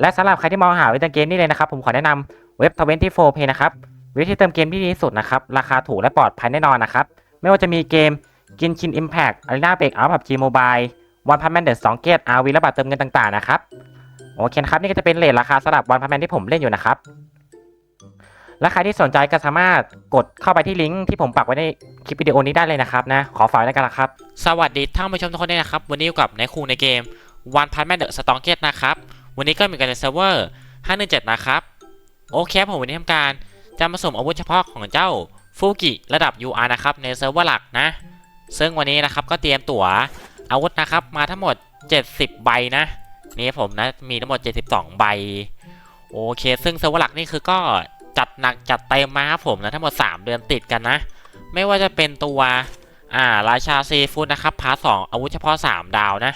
และสำหรับใครที่มองหาเว็บเติมเกมนี่เลยนะครับ ผมขอแนะนำเว็บ 24 Pay นะครับเว็บที่เติมเกมที่ดีที่สุดนะครับ ราคาถูกและปลอดภัยแน่นอนนะครับ ไม่ว่าจะมีเกมกินชิน Impact Arena Break Out PUBG Mobile One Punch Man The Song Gate RV และบัตรเติมเงินต่างๆนะครับโอเคนะครับนี่ก็จะเป็นเลทราคาสำหรับ One Punch Man ที่ผมเล่นอยู่นะครับและใครที่สนใจก็สามารถกดเข้าไปที่ลิงก์ที่ผมปักไว้ในคลิปวิดีโอนี้ได้เลยนะครับนะขอฝากไว้ด้วยกันละครับ สวัสดีท่านผู้ชมทุกคนด้วยนะครับ วันนี้อยู่กับในครูในเกม One Punch Man The Strong Get นะครับ วันนี้ก็มีกันในเซิร์ฟเวอร์517 นะครับ โอเคผมวันนี้ทำการจะมาสุ่มอาวุธเฉพาะของเจ้าฟูกิระดับ UR นะครับในเซิร์ฟเวอร์หลักนะ ซึ่งวันนี้นะครับก็เตรียมตั๋วอาวุธนะครับมาทั้งหมด 70 ใบนะนี่ผมนะมีทั้งหมด 72 ใบ โอเค ซึ่งเซิร์ฟเวอร์หลักนี่คือก็จัดหนักจัดเต็มมาครับผมนะทั้งหมด 3 เดือนติดกันนะ ไม่ว่าจะเป็นตัวอ่าราชาซีฟูดนะครับพาร์ทสองอาวุธเฉพาะ 3 ดาวนะ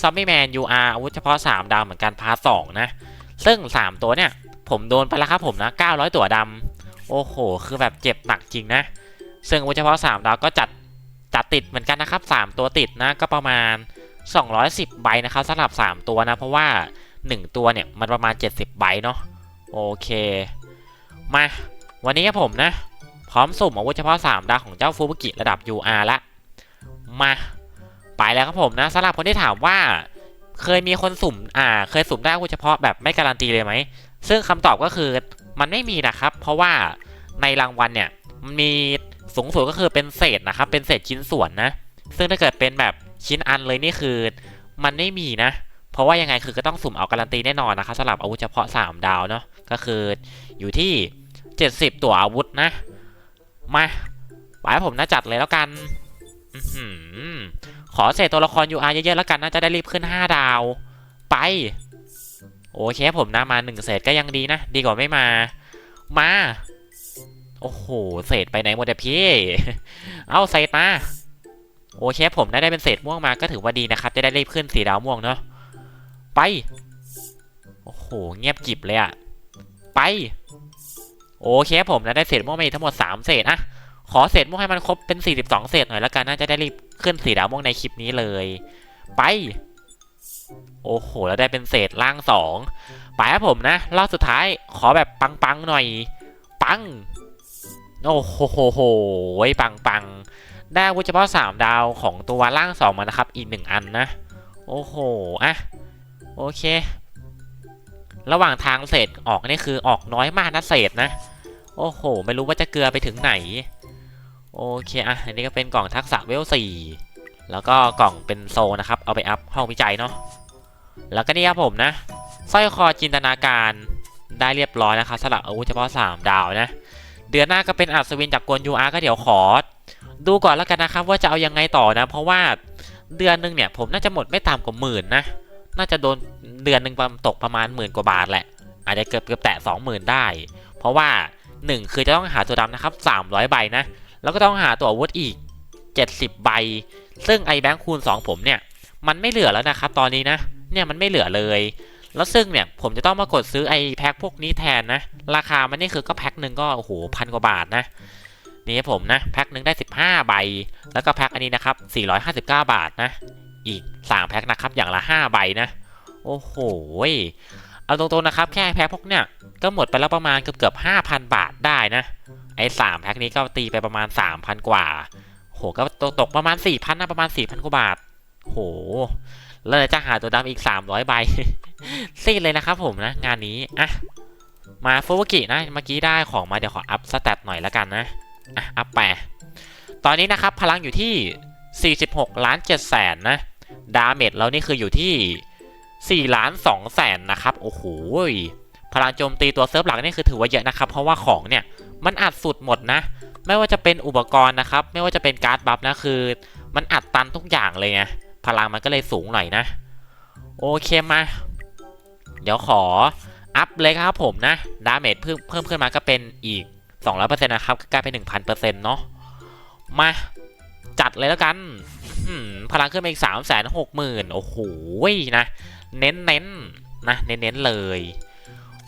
ซอมบี้แมน UR อาวุธเฉพาะ 3 ดาวเหมือนกันพาร์ทสองนะ ซึ่ง 3 ตัวเนี่ย ผมโดนไปแล้วครับผมนะ 900 ตัวดำโอ้โห คือแบบเจ็บหนักจริงนะ ซึ่งอาวุธเฉพาะ 3 ดาวก็จัดจัดติดเหมือนกันนะครับ 3 ตัวติดนะ ก็ประมาณ 210 ใบนะครับสำหรับ 3 ตัวนะ เพราะว่า 1 ตัวเนี่ยมันประมาณ 70 ใบเนาะโอเค มา วันนี้ครับผมนะ พร้อมสุ่มอาวุธเฉพาะ 3 ดาวของเจ้าฟูบุกิระดับ UR ละมา ไปแล้วครับผมนะสำหรับคนที่ถามว่า เคยมีคนสุ่มอ่า เคยสุ่มได้อาวุธเฉพาะแบบไม่การันตีเลยไหมซึ่งคำตอบก็คือมันไม่มีนะครับ เพราะว่าในรางวัลเนี่ยมันมีสูงสุดก็คือเป็นเศษนะครับ เป็นเศษชิ้นส่วนนะ ซึ่งถ้าเกิดเป็นแบบชิ้นอันเลยนี่คือ มันไม่มีนะ เพราะว่ายังไงคือก็ต้องสุ่มเอาการันตีแน่นอนนะครับสำหรับอาวุธเฉพาะ 3 ดาวเนาะก็คืออยู่ที่ 70 ตัวอาวุธนะ มาไปผมน่าจัดเลยแล้วกันอื ขอเศษตัวละคร UR เยอะๆแล้วกันน่าจะได้รีบขึ้น 5 ดาว ไป โอเคผมนะมา 1 เศษก็ยังดีนะ ดีกว่าไม่มา มา โอ้โห เศษไปไหนหมดอะพี่ เอาเศษมา โอเคผมได้ได้เป็นเศษม่วงมาก็ถือว่าดีนะครับ จะได้รีบขึ้นสีดาวม่วงเนาะ ไป โอ้โห เงียบกิบเลยอะไป โอเคผมนะได้เศษม่วงมาอีทั้งหมด 3 เศษอะ ขอเศษม่วงให้มันครบเป็น 42 เศษหน่อยแล้วกันน่าจะได้รีบขึ้นสีดาวม่วงในคลิปนี้เลย ไป โอ้โห แล้วได้เป็นเศษล่าง2ไปครับผมนะรอบสุดท้ายขอแบบปังๆหน่อย ปัง โอ้โหโหโหปังปังๆได้วุธเฉพาะ3ดาวของตัวล่าง2มานะครับ อีก1อันนะ โอ้โหอะโอเค ระหว่างทางเศษออกนี่คือออกน้อยมากนะเศษนะ โอ้โห ไม่รู้ว่าจะเกลือไปถึงไหน โอเคอะอันนี้ก็เป็นกล่องทักษะเวลสี่แล้วก็กล่องเป็นโซนะครับ เอาไปอัพห้องวิจัยเนาะแล้วก็นี่ครับผมนะสร้อยคอจินตนาการได้เรียบร้อยนะครับสำหรับอาวุธเฉพาะ 3 ดาวนะ เดือนหน้าก็เป็นอัศวินจากกวน UR ก็เดี๋ยวขอ ดูก่อนแล้วกันนะครับว่าจะเอายังไงต่อนะ เพราะว่าเดือนหนึ่งเนี่ยผมน่าจะหมดไม่ต่ำกว่าหมื่นนะ น่าจะโดนเดือนหนึ่งประตกประมาณหมื่นกว่าบาทแหละ อาจจะเกือบเกือบแตะ20,000ได้ เพราะว่า 1 คือจะต้องหาตัวดำนะครับ300ใบนะ แล้วก็ต้องหาตัวอาวุธอีก 70 ใบ ซึ่งไอแบงค์คูณ 2 ผมเนี่ย มันไม่เหลือแล้วนะครับ ตอนนี้นะ เนี่ยมันไม่เหลือเลย แล้วซึ่งเนี่ยผมจะต้องมากดซื้อไอแพ็คพวกนี้แทนนะ ราคามันนี่คือก็แพ็คหนึ่งก็โอ้โหพันกว่าบาทนะนี่ผมนะแพ็คหนึ่งได้ 15 ใบ แล้วก็แพ็คอันนี้นะครับ 459 บาทนะ อีก 3 แพ็คนะครับ อย่างละ 5 ใบนะ โอ้โห เอาตรงๆนะครับ แค่แพ็คพวกเนี่ยก็หมดไปแล้วประมาณเกือบเกือบ5,000 บาทได้นะ ไอ้สามแพ็คนี้ก็ตีไปประมาณ3,000กว่า โหก็ตกตกประมาณ4,000นนะประมาณ4,000กว่าบาท โห แล้วจะหาตัวดำอีก300ใบซีดเลยนะครับผมนะ งานนี้ อะ มาฟูวกินะ เมื่อกี้ได้ของมาเดี๋ยวขออัพสเตตหน่อยแล้วกันนะ อะ อัพไป ตอนนี้นะครับ พลังอยู่ที่ 46 ล้าน7แสนนะ ดาเมจเรานี่คืออยู่ที่ 4 ล้าน2แสนนะครับ โอ้โห พลังโจมตีตัวเซิร์ฟหลักนี่คือถือว่าเยอะนะครับ เพราะว่าของเนี่ยมันอัดสุดหมดนะ ไม่ว่าจะเป็นอุปกรณ์นะครับ ไม่ว่าจะเป็นการ์ดบัฟนะคือ มันอัดตันทุกอย่างเลยไงพลังมันก็เลยสูงหน่อยนะ โอเคมา เดี๋ยวขออัพเลยครับผมนะ ดาเมจเพิ่มเพิ่มขึ้นมาก็เป็นอีก 200%นะครับกลายเป็น 1,000%เนาะมาจัดเลยแล้วกันพลังขึ้นมาอีก3 6 0 0 0 0โอ้โหนะ เน้นเน้นนะเน้นเน้นๆเลย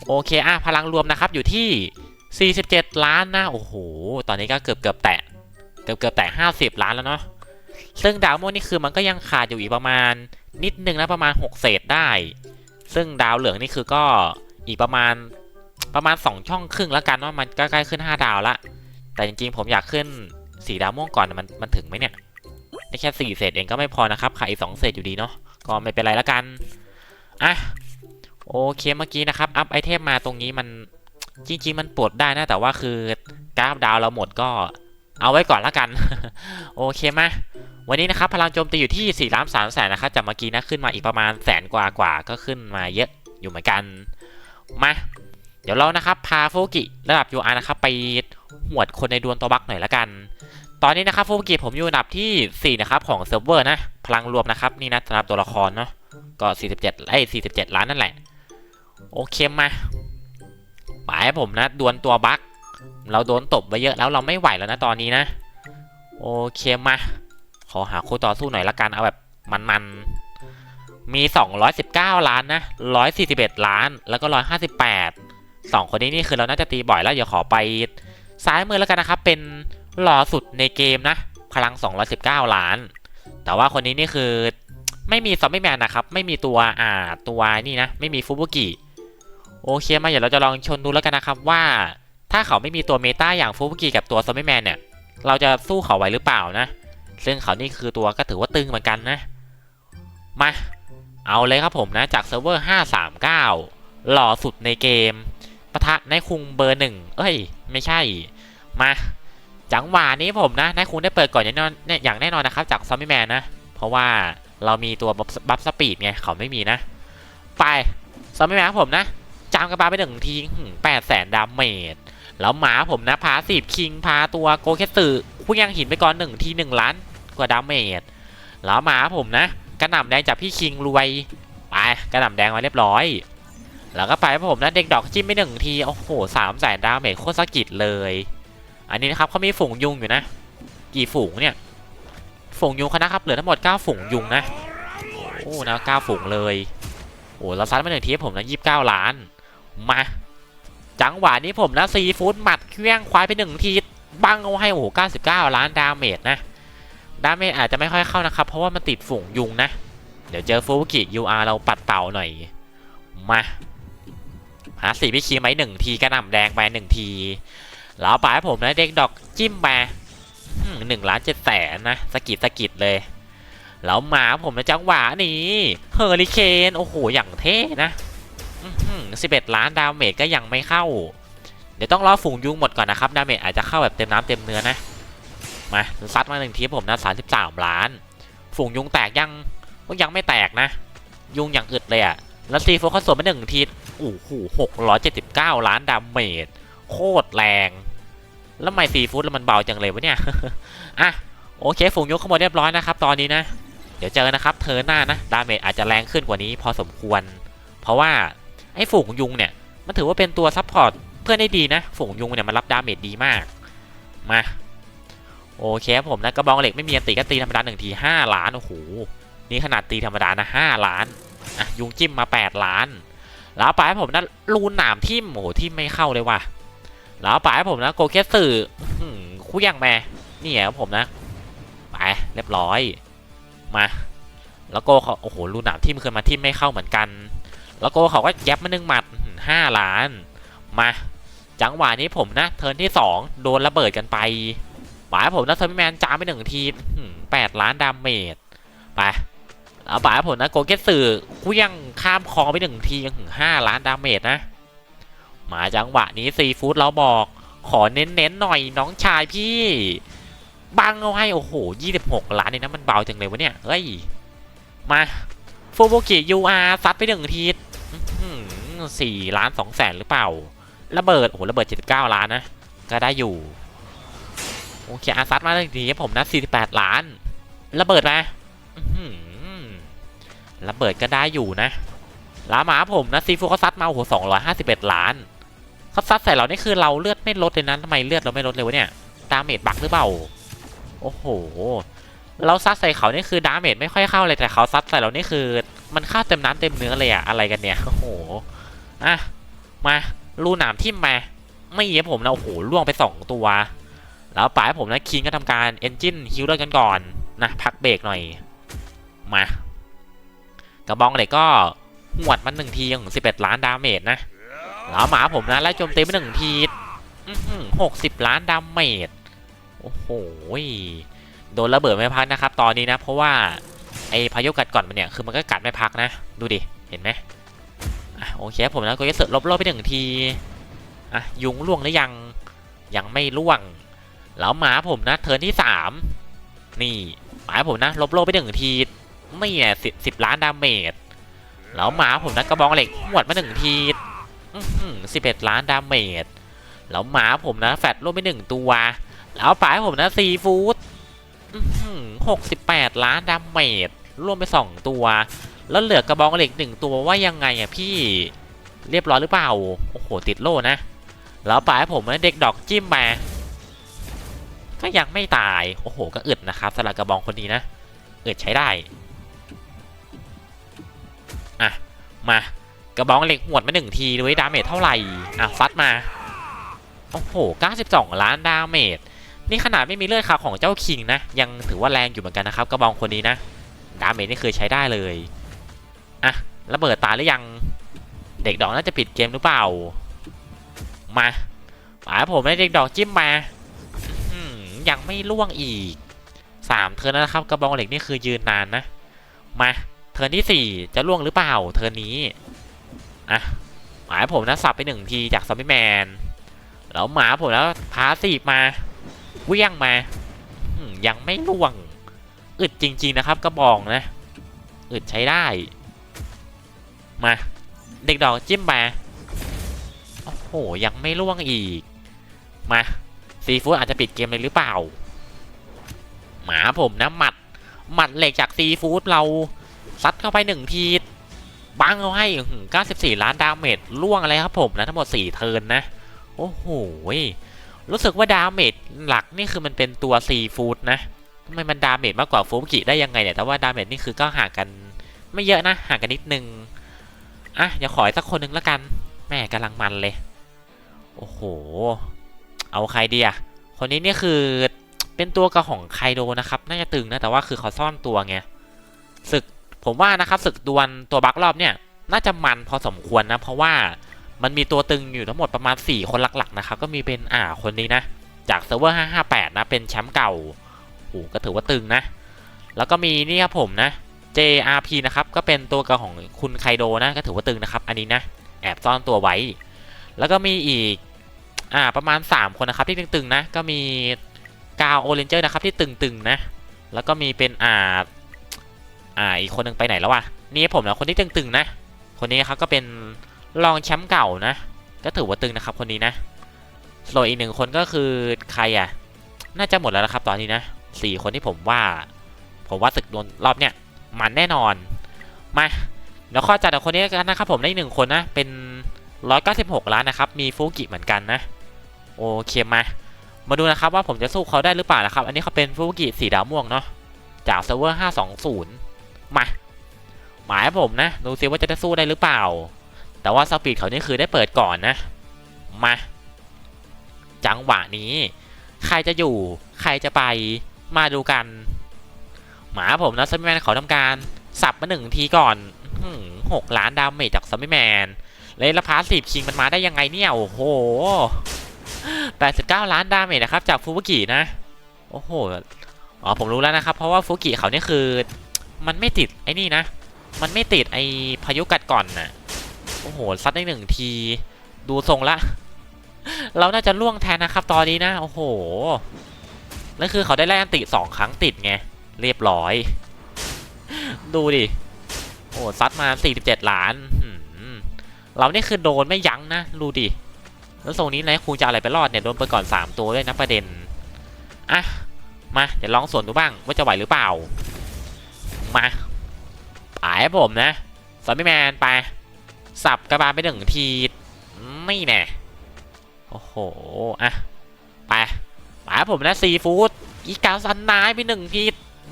โอเคอะพลังรวมนะครับอยู่ที่ 47 ล้านนะโอ้โห ตอนนี้ก็เกือบเกือบแตะเกือบเกือบแตะ50 ล้านแล้วเนาะซึ่งดาวโมนี่คือมันก็ยังขาดอยู่อีกประมาณนิดนึงนะประมาณ 6 เศษได้ ซึ่งดาวเหลืองนี่คือก็อีกประมาณประมาณ 2 ช่องครึ่งแล้วกันว่ามันใกล้ๆขึ้น 5 ดาวละแต่จริงๆผมอยากขึ้น4ดาวม่วงก่อนมันมันถึงไหมเนี่ยได้แค่4เศษเองก็ไม่พอนะครับขาดอีก2เศษอยู่ดีเนาะก็ไม่เป็นไรละกันอะ โอเคเมื่อกี้นะครับอัพไอเทมมาตรงนี้มันจริงๆมันปลดได้นะ แต่ว่าคือกราฟดาวเราหมดก็เอาไว้ก่อนละกัน โอเคมาวันนี้นะครับพลังโจมตีอยู่ที่4ล้าน3แสนนะครับจากเมื่อกี้นะขึ้นมาอีกประมาณแสนกว่ากว่าก็ขึ้นมาเยอะอยู่เหมือนกันมาเดี๋ยวเรานะครับพาฟูกิระดับ UR นะครับไปหวดคนในดวลตัวบักหน่อยละกัน ตอนนี้นะครับฟูกิผมอยู่อันดับที่4นะครับของเซิร์ฟเวอร์นะพลังรวมนะครับนี่นะสำหรับตัวละครเนาะก็ 47ไอ้47 ล้านนั่นแหละ โอเคมาหมายให้ผมนะดวลตัวบักเราโดนตบไปเยอะแล้วเราไม่ไหวแล้วนะตอนนี้นะ โอเคมา ขอหาคู่ต่อสู้หน่อยละกันเอาแบบมันๆมี 219 ล้านนะ141 ล้านแล้วก็ 158สองคนนี้นี่คือเราน่าจะตีบ่อยแล้วเดี๋ยวขอไปซ้ายมือแล้วกันนะครับ เป็นหล่อสุดในเกมนะ พลัง 219 ล้าน แต่ว่าคนนี้นี่คือไม่มีซอมบี้แมนนะครับ ไม่มีตัวอ่าตัวนี่นะ ไม่มีฟูบุกิ โอเคมาเดี๋ยวเราจะลองชนดูแล้วกันนะครับว่า ถ้าเขาไม่มีตัวเมตาอย่างฟูบุกิกับตัวซอมบี้แมนเนี่ย เราจะสู้เขาไหวหรือเปล่านะ ซึ่งเขานี่คือตัวก็ถือว่าตึงเหมือนกันนะ มา เอาเลยครับผมนะ จากเซิร์ฟเวอร์ 539 หล่อสุดในเกมปะทะนายคุงเบอร์หนึ่งเอ้ย ไม่ใช่ มาจังหวะนี้ผมนะนายคุงได้เปิดก่อนอย่างแน่นอนเนี่ยอย่างแน่นอนนะครับ จากซอมบี้แมนนะ เพราะว่าเรามีตัวบัฟสปีดไงเขาไม่มีนะ ไปซอมบี้แมนครับผมนะ จามกระบาไปหนึ่งทีแปดแสนดาเมจ แล้วหมาผมนะพาสีบคิงพาตัวโกเคสึผู้ยังหินไปก่อนหนึ่งทีหนึ่งล้านกว่าดาเมจ แล้วหมาผมนะ กระหน่ำแดงจากพี่คิงรวยไปกระหน่ำแดงมาเรียบร้อย แล้วก็ไปผมนะเด็กดอกจิ้มไปหนึ่งที โอ้โหสามแสนดาเมจโคตรสะกิดเลย อันนี้นะครับเขามีฝูงยุงอยู่นะ กี่ฝูงเนี่ย ฝูงยุงเขานะครับเหลือทั้งหมด9ฝูงยุงนะ โอ้นะ9ฝูงเลยโอ้เราซัดมาหนึ่งทีผมนะ29ล้าน มาจังหวะนี้ผมนะซีฟู้ดหมัดเครื่องควายไปหนึ่งทีบังเอาให้โอ้โห99 ล้านดาเมจนะดาเมจอาจจะไม่ค่อยเข้านะครับ เพราะว่ามันติดฝูงยุงนะ เดี๋ยวเจอฟูกิ UR เราปัดเป่าหน่อย มาหาสีพี่คีไหมหนึ่งทีกระหน่ำแดงไปหนึ่งทีแล้วไปให้ผมนะเด็กดอกจิ้มไปหนึ่งล้านเจ็ดแสนนะสกิดสกิดเลยแล้วมาผมนะจังหวะนี้เฮอริเคนโอ้โหอย่างเท่นะ สิบเอ็ดล้านดาเมจก็ยังไม่เข้า เดี๋ยวต้องรอฝูงยุงหมดก่อนนะครับ ดาเมจอาจจะเข้าแบบเต็มน้ำเต็มเนื้อนะ มาซัดมาหนึ่งทีผมนะสามสิบสามล้าน ฝูงยุงแตกยังก็ยังไม่แตกนะ ยุงอย่างอึดเลยอะแล้วซีโฟเขาสวนมาหนึ่งทีโอ้โหหกร้อยเจ็ดสิบเก้าล้านดาเมจโคตรแรง แล้วไม่ซีฟู้ดแล้วมันเบาจังเลยวะเนี่ยอะโอเคฝูงยกขโมยเรียบร้อยนะครับ ตอนนี้นะ เดี๋ยวเจอนะครับเธอหน้านะ ดาเมจอาจจะแรงขึ้นกว่านี้พอสมควร เพราะว่า ไอ้ฝูงยุงเนี่ย มันถือว่าเป็นตัวซัพพอร์ตเพื่อนได้ดีนะ ฝูงยุงเนี่ยมันรับดาเมจดีมาก มา โอเคผมนะกระบองเหล็กไม่มีอันตีก็ตีธรรมดาหนึ่งทีห้าล้านโอ้โหนี่ขนาดตีธรรมดานะห้าล้านอะยุงจิ้มมาแปดล้าน แล้วไปให้ผมนะรูนหนามทิ่มโอ้โหทิ่มไม่เข้าเลยว่ะแล้วไปให้ผมนะโกเคสสื่อคู่ยังแม่นี่ครับผมนะไปเรียบร้อยมาแล้วโกเขาโอ้โหรูนหนามทิ่มเคยมาทิ่มไม่เข้าเหมือนกัน แล้วโกเขาก็แย็บมาหนึ่งหมัดห้าล้าน มา จังหวะนี้ผมนะ เทิร์นที่สองโดนระเบิดกันไปไปให้ผมนะเซอร์มิแมนจามไปหนึ่งทีแปดล้านดาเมจไปแล้วไปให้ผมนะโกเกตสื่อคู่ยังข้ามคองไปหนึ่งทียังถึงห้าล้านดาเมจนะมาจังหวะนี้ซีฟู้ดเราบอกขอเน้นๆหน่อยน้องชายพี่ บังเอาให้โอ้โห 26 ล้านเนี่ยนะมันเบาจังเลยวะเนี่ย เฮ้ย มา ฟูโบกิยูอาร์ซัดไปหนึ่งทีสี่ล้านสองแสนหรือเปล่า ระเบิด โอ้โห ระเบิด79ล้านนะ ก็ได้อยู่ โอเค อาซัดมาหนึ่งทีผมนะ48ล้าน ระเบิดมาระเบิดก็ได้อยู่นะลาหมาผมนะซีฟูเขาซัดมาโอ้โหสองร้อยห้าสิบเอ็ดล้านเขาซัดใส่เรานี่คือเราเลือดไม่ลดเลยนะทำไมเลือดเราไม่ลดเลยวะเนี่ย ดาเมจบักหรือเปล่า โอ้โห เราซัดใส่เขานี่คือดาเมจไม่ค่อยเข้าเลยแต่เขาซัดใส่เรานี่คือ มันเข้าเต็มน้ำเต็มเนื้อเลยอะอะไรกันเนี่ยโอ้โหอะมาลูหนามทิ่มมาไม่เยี่ยผมนะโอ้โหล่วงไปสองตัว แล้วป่ายผมนะคิงก็ทำการเอนจินฮิลเลอร์กันก่อนนะพักเบรกหน่อยมากระบองเหล็กก็หวดมันหนึ่งทีของสิบเอ็ดล้านดาเมจนะแล้วหมาผมนะไล่โจมตีไปหนึ่งทีหกสิบล้านดาเมจโอ้โห โดนระเบิดไม่พักนะครับ ตอนนี้นะ เพราะว่าไอพายุกัดก่อนมันเนี่ยคือมันก็กัดไม่พักนะ ดูดิ เห็นไหมอะโอเคผมนะก็จะเสิร์ฟลบๆไปหนึ่งทีอะยุงล่วงหรือยังยังไม่ล่วง แล้วหมาผมนะ เทิร์นที่สามนี่หมาผมนะลบโลไปหนึ่งทีนี่เนี่ยสิบสิบล้านดาเมจแล้วหมาผมนะกระบองเหล็กหวดมาหนึ่งทีสิบเอ็ดล้านดาเมจแล้วหมาผมนะแฟดลบไปหนึ่งตัว แล้วปลายผมนะซีฟู้ด หกสิบแปดล้านดาเมจรวมไปสองตัว แล้วเหลือกระบองเหล็กหนึ่งตัวว่ายังไงอะพี่เรียบร้อยหรือเปล่า โอ้โห ติดโล่นะ แล้วปลายผมเด็กดอกจิ้มมา ก็ยังไม่ตาย โอ้โห ก็อึดนะครับสลักกระบองคนนี้นะ อึดใช้ได้ อะ มา กระบองเหล็กหวดมาหนึ่งทีด้วยดาเมจเท่าไหร่ อะฟัดมา โอ้โห 92 ล้านดาเมจ นี่ขนาดไม่มีเลือดคาของเจ้าคิงนะ ยังถือว่าแรงอยู่เหมือนกันนะครับกระบองคนนี้นะ ดาเมจนี่เคือใช้ได้เลยอะระเบิดตายหรือยัง เด็กดอกน่าจะปิดเกมหรือเปล่า มาป๋าผมได้เด็กดอกจิ้มมาอมยังไม่ล่วงอีกสามเทิร์นแล้วนะครับกระบองเหล็กนี่คือยืนนานนะ มาเทิร์นที่สี่จะล่วงหรือเปล่า เทิร์นนี้อะหมาผมนะสับไปหนึ่งทีจากซอมบี้แมนแล้วหมาผมแล้วพาสีบมา เวี่ยงมายังไม่ล่วง อึดจริง ๆ นะครับ กระบองนะ อึดใช้ได้ มา เด็กดอกจิ้มมา โอ้โห ยังไม่ล่วงอีก มาซีฟู้ดอาจจะปิดเกมเลยหรือเปล่า หมาผมนะหมัด หมัดเหล็กจากซีฟู้ดเราซัดเข้าไปหนึ่งทีบังเอาให้ 94 ล้านดาเมจล่วงอะไรครับผมนะ ทั้งหมด 4 เทิร์นนะ โอ้โห รู้สึกว่าดาเมจหลักนี่คือมันเป็นตัวซีฟู้ดนะทำไมมันดาเมจมากกว่าฟูกิได้ยังไงเนี่ยแต่ว่าดาเมจนี่คือก็ห่างกันไม่เยอะนะห่างกันนิดนึงอะอย่าขออีกสักคนหนึ่งแล้วกันแม่กำลังมันเลย โอ้โห เอาใครดีอะคนนี้นี่คือเป็นตัวกระของไคโดนะครับ น่าจะตึงนะแต่ว่าคือเขาซ่อนตัวไงศึกผมว่านะครับศึกดวลตัวบัครอบเนี่ย น่าจะมันพอสมควรนะ เพราะว่า มันมีตัวตึงอยู่ทั้งหมดประมาณ 4 คนหลักๆนะครับก็มีเป็นอ่าคนนี้นะ จากเซิร์ฟเวอร์ 558 นะ เป็นแชมป์เก่าโหก็ถือว่าตึงนะ แล้วก็มีนี่ครับผมนะ JRP นะครับก็เป็นตัวกระของคุณไคโดนะ ก็ถือว่าตึงนะครับ อันนี้นะ แอบซ่อนตัวไว้ แล้วก็มีอีกอ่าประมาณ 3 คนนะครับที่ตึงๆนะ ก็มีกาวโอเรนเจอร์นะครับที่ตึงๆนะ แล้วก็มีเป็นอ่าอ่าอีกคนหนึ่งไปไหนแล้ววะนี่ผมนะคนที่ตึงๆนะ คนนี้ครับก็เป็น รองแชมป์เก่านะ ก็ถือว่าตึงนะครับคนนี้นะส่วนอีกหนึ่งคนก็คือใครอะ น่าจะหมดแล้วนะครับตอนนี้นะสี่คนที่ผมว่า ผมว่าศึกโดนรอบเนี้ยมันแน่นอน มาเดี๋ยวข้อจัดเอาคนนี้กันนะครับผมได้หนึ่งคนนะ เป็น 196 ล้านนะครับ มีฟูกิเหมือนกันนะ โอเคมา มาดูนะครับว่าผมจะสู้เขาได้หรือเปล่านะครับ อันนี้เขาเป็นฟูกิสีดาวม่วงเนาะ จากเซิร์ฟเวอร์ 520 มา หมายผมนะ ดูซิว่าจะได้สู้ได้หรือเปล่า แต่ว่าสปีดเขานี่คือได้เปิดก่อนนะ มา จังหวะนี้ ใครจะอยู่ ใครจะไป มาดูกัน หมาผมนะซัมมี่แมนเขาทำการ สับมาหนึ่งทีก่อนหกล้านดาเมจจากซัมมี่แมนเลยละพาสีคิงมันมาได้ยังไงเนี่ย โอ้โห89ล้านดาเมจนะครับ จากฟูบุกินะ โอ้โห อ๋อผมรู้แล้วนะครับ เพราะว่าฟูกิเขาเนี่ยคือ มันไม่ติดไอ้นี่นะ มันไม่ติดไอ้พายุกัดก่อนน่ะ โอ้โหซัดได้หนึ่งที ดูทรงละ เราน่าจะล่วงแทนนะครับ ตอนนี้นะ โอ้โหแล้วคือเขาได้ไล่นติสองครั้งติดไง เรียบร้อย ดูดิ โอ้ซัดมา 47 ล้าน เรานี่คือโดนไม่ยั้งนะ ดูดิ แล้วทรงนี้นายครูจะอะไรไปรอดเนี่ย โดนไปก่อน 3 ตัวด้วยนะประเด็น อะ มา เดี๋ยวลองส่วนดูบ้าง ว่าจะไหวหรือเปล่า มาปายผมนะซอมบี้แมนไป สับกระบาลไปหนึ่งที ไม่แน่ โอ้โห อะ ไปปาผมนะซีฟู้ดอีกาซันนายไปหนึ่งที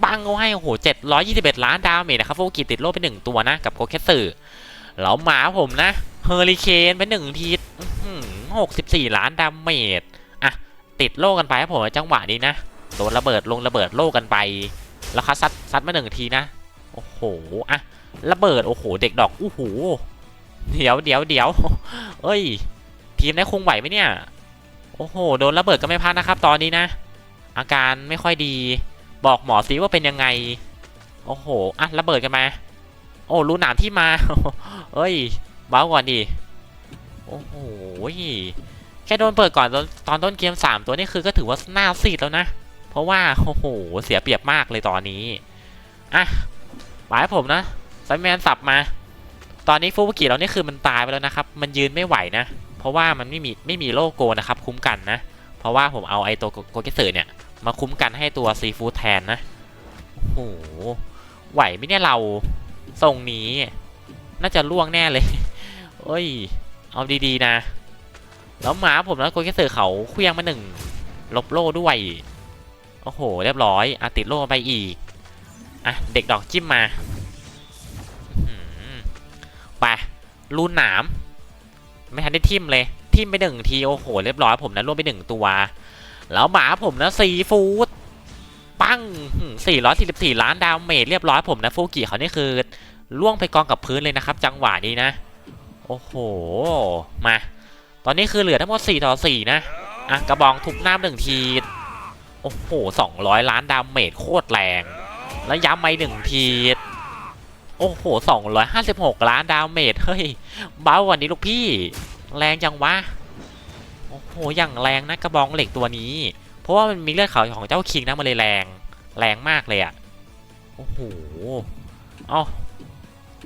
บังเอาให้ โอ้โห721ล้านดาเมจนะครับโฟกิติดโลไปหนึ่งตัวนะ กับโคเคสึแล้วหมาผมนะ เฮอริเคนไปหนึ่งทีหกสิบสี่ล้านดาเมจอะ ติดโลกันไปครับผมจังหวะนี้นะโดนระเบิดลงระเบิดโลกันไป แล้วคัดซัดซัดมาหนึ่งทีนะ โอ้โห อะ ระเบิด โอ้โห เด็กดอก โอ้โห เดี๋ยวเดี๋ยวเดี๋ยวเอ้ย ทีมได้คงไหวไหมเนี่ย โอ้โห โดนระเบิดก็ไม่พักนะครับ ตอนนี้นะ อาการไม่ค่อยดี บอกหมอซิว่าเป็นยังไง โอ้โห อะ ระเบิดกันมา โอ้รู้หนามที่มา เอ้ยเบ้าก่อนดิ โอ้โห แค่โดนเปิดก่อนตอนต้นเกม 3 ตัวนี่คือก็ถือว่าหน้าซีดแล้วนะ เพราะว่า โอ้โห เสียเปรียบมากเลยตอนนี้ อะหมายผมนะไซแมนสับมา ตอนนี้ฟูบุกิเรานี่คือมันตายไปแล้วนะครับ มันยืนไม่ไหวนะ เพราะว่ามันไม่มีไม่มีโลโก้นะครับคุ้มกันนะ เพราะว่าผมเอาไอตัวโกเกสึเนี่ยมาคุ้มกันให้ตัวซีฟู้ดแทนนะโอ้โหไหวไหมเนี่ยเราทรงนี้ น่าจะล่วงแน่เลยเอ้ย เอาดีๆนะ แล้วหมาผมแล้วโกเกสึเขาเคลี้ยงมาหนึ่งลบโล่ด้วย โอ้โห เรียบร้อยอะติดโล่ไปอีก อะ เด็กดอกจิ้มมา ไปลูนหนาม ไม่ทันได้ทิมเลย ทิมไปหนึ่งที โอ้โห เรียบร้อยผมนะร่วมไปหนึ่งตัว แล้วหมาผมนะซีฟูดปั้ง 444 ล้านดาวเมจเรียบร้อยผมนะฟูกิเขานี่คือล่วงไปกองกับพื้นเลยนะครับ จังหวะนี้นะ โอ้โห มา ตอนนี้คือเหลือทั้งหมด 4 ต่อ 4 นะ อะ กระบองทุบหน้าหนึ่งที โอ้โห 200 ล้านดาวเมจโคตรแรง แล้วย้ำไปหนึ่งที โอ้โห 256 ล้านดาวเมจ เฮ้ย เบากว่านี้ลูกพี่ แรงจังวะ โอ้โห อย่างแรงนะกระบองเหล็กตัวนี้ เพราะว่ามันมีเลือดขาวของเจ้าคิงนะมันเลยแรง แรงมากเลยอะโอ้โหเอา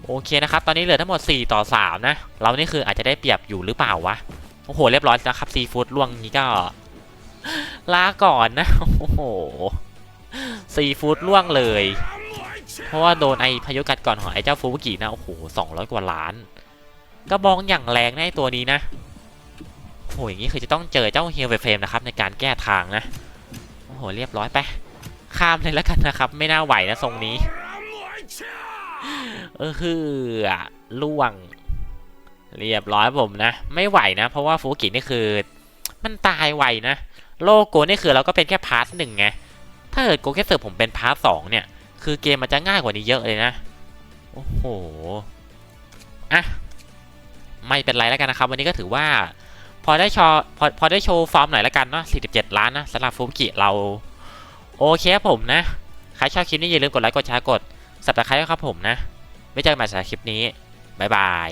โอเคนะครับ ตอนนี้เหลือทั้งหมด 4 ต่อ 3 นะ เรานี่คืออาจจะได้เปรียบอยู่หรือเปล่าวะ โอ้โห เรียบร้อยแล้วครับซีฟู้ดล่วงนี้ก็ ลาก่อนนะ โอ้โหซีฟู้ดล่วงเลย เพราะว่าโดนไอพายุกัดก่อนของไอเจ้าฟูบุกินะ โอ้โห200กว่าล้านกระบองอย่างแรงในตัวนี้นะโอ้โหอย่างนี้คือจะต้องเจอเจ้าเฮลเวเฟรมนะครับในการแก้ทางนะ โอ้โหเรียบร้อยไป ข้ามเลยแล้วกันนะครับ ไม่น่าไหวนะทรงนี้ เออคือล่วง เรียบร้อยผมนะ ไม่ไหวนะ เพราะว่าฟูกินี่คือ มันตายไวนะ โลโก้นี่คือเราก็เป็นแค่พาร์ทหนึ่งไง ถ้าเกิดโกแค่เสิร์ฟผมเป็นพาร์ทสองเนี่ย คือเกมมันจะง่ายกว่านี้เยอะเลยนะ โอ้โห อะ ไม่เป็นไรแล้วกันนะครับ วันนี้ก็ถือว่า พอได้โชว์พอพอได้โชว์ฟอร์มหน่อยแล้วกันเนาะ 47 ล้านนะสำหรับฟูกิเรา โอเคครับผมนะ ใครชอบคลิปนี้อย่าลืมกดไลค์ กดแชร์ กดสับตะไคร้ครับผมนะ ไว้เจอกันใหม่สำหรับคลิปนี้ บ๊ายบาย